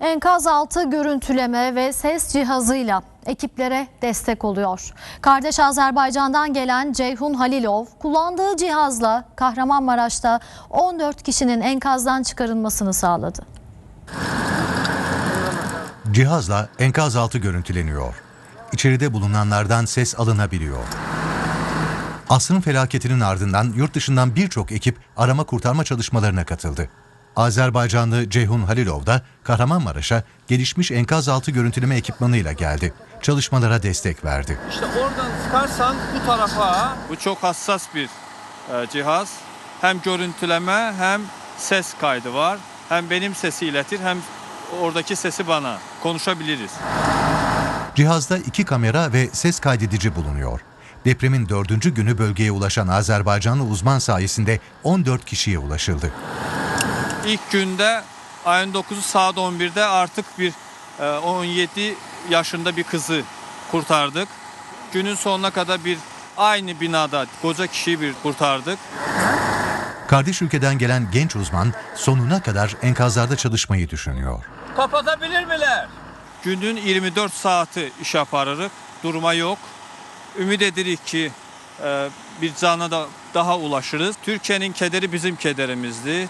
Enkaz altı görüntüleme ve ses cihazıyla ekiplere destek oluyor. Kardeş Azerbaycan'dan gelen Ceyhun Halilov kullandığı cihazla Kahramanmaraş'ta 14 kişinin enkazdan çıkarılmasını sağladı. Cihazla enkaz altı görüntüleniyor. İçeride bulunanlardan ses alınabiliyor. Asrın felaketinin ardından yurt dışından birçok ekip arama kurtarma çalışmalarına katıldı. Azerbaycanlı Ceyhun Halilov da Kahramanmaraş'a gelişmiş enkaz altı görüntüleme ekipmanıyla geldi. Çalışmalara destek verdi. İşte oradan sıkarsan bu tarafa bu çok hassas bir e, cihaz. Hem görüntüleme hem ses kaydı var. Hem benim sesi iletir hem oradaki sesi bana konuşabiliriz. Cihazda iki kamera ve ses kaydedici bulunuyor. Depremin dördüncü günü bölgeye ulaşan Azerbaycanlı uzman sayesinde 14 kişiye ulaşıldı. İlk günde ayın 9'u saat 11'de artık bir e, 17 yaşında bir kızı kurtardık. Günün sonuna kadar bir aynı binada koca kişiyi bir kurtardık. Kardeş ülkeden gelen genç uzman sonuna kadar enkazlarda çalışmayı düşünüyor. Kapatabilir miler? Günün 24 saati iş yaparırıq. Durma yok. Ümid edirik ki e, bir cana da daha ulaşırız. Türkiye'nin kederi bizim kederimizdir.